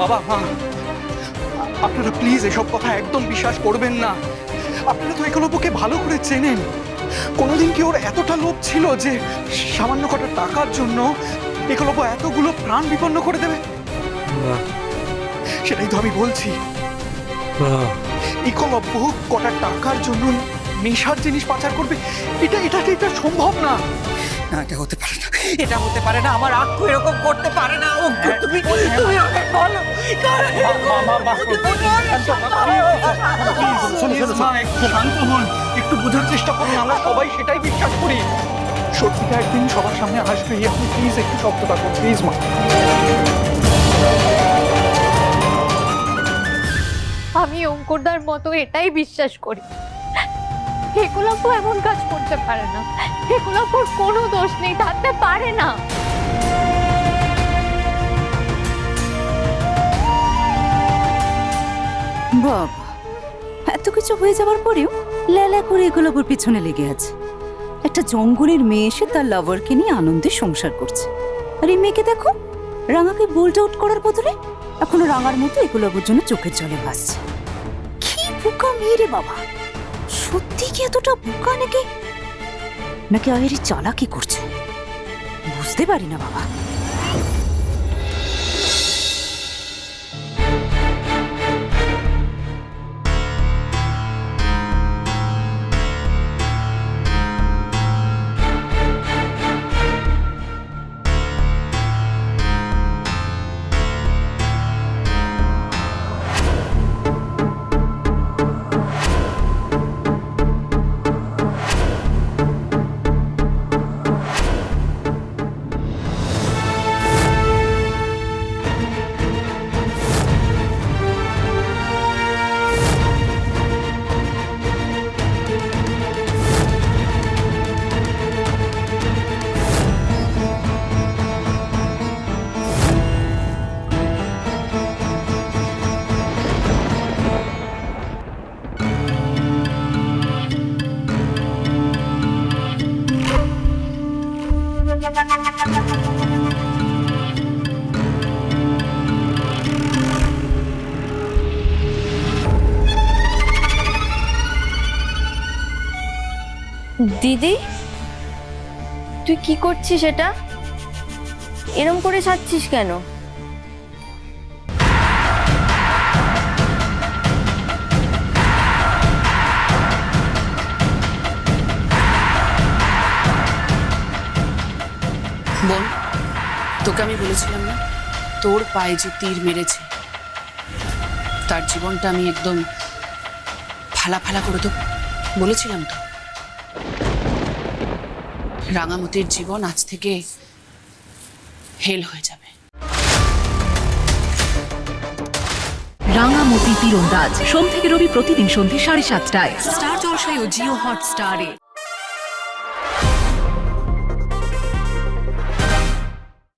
বাবা মা আপনারা প্লিজ এসব কথা একদম বিশ্বাস করবেন না। আপনারা তো একলব্যকে ভালো করে চেনেন। কোনোদিন কি ওর এতটা লোভ ছিল যে সামান্য কটা টাকার জন্য একলব্য এতগুলো প্রাণ বিপন্ন করে দেবে? সেটাই তো আমি বলছি। একলব্য কটা টাকার জন্য নেশার জিনিস পাচার করবে? এটা এটা এটা সম্ভব না? না এটা হতে পারে না। এটা হতে পারে না আমার আক্কু এরকম করতে পারে না। অঙ্কুর তুমি তুমি ওকে বলো। শান্ত হন একটু বোঝার চেষ্টা করুন আমরা সবাই সেটাই বিশ্বাস করি। সত্যিটা একদিন সবার সামনে আসবে আপনি প্লিজ একটু শব্দটা করুন প্লিজ মা। আমি অঙ্কুরদার মতো এটাই বিশ্বাস করি। হেকুলাপ্প এমন কাজ করতে পারে না। হেকুলাপ্পর কোনো দোষ নেই, থাকতে পারে না। এত কিছু হয়ে যাওয়ার পরেও ল্যালা করে এগুলো ওর পিছনে লেগে আছে। একটা জঙ্গলের মেয়ে এসে তার লাভারকে নিয়ে আনন্দে সংসার করছে। আর এই মেয়েকে দেখো, রাঙাকে বোল্ড আউট করার বদলে এখনও রাঙার মতো এগুলোর জন্য চোখের জলে ভাসছে। কি বোকা মেয়ে রে বাবা! সত্যি কি এতটা বোকা নাকি? নাকি আয়েরি চালাকি করছে? বুঝতে পারি না বাবা। দিদি তুই কি করছিস এটা? এরম করে ছাড়ছিস কেন? বোন তোকে আমি বলেছিলাম না? তোর পায়ে যে তীর মেরেছে তার জীবনটা আমি একদম ফালা ফালা করে তো বলেছিলাম তো। রাঙামতির জীবন আজ থেকে হেল হয়ে যাবে। রাঙামতি তীরন্দাজ। সোম থেকে রবি প্রতিদিন সন্ধ্যে সাড়ে সাতটায়। স্টার জলসায় ও জিও হট হটস্টারে।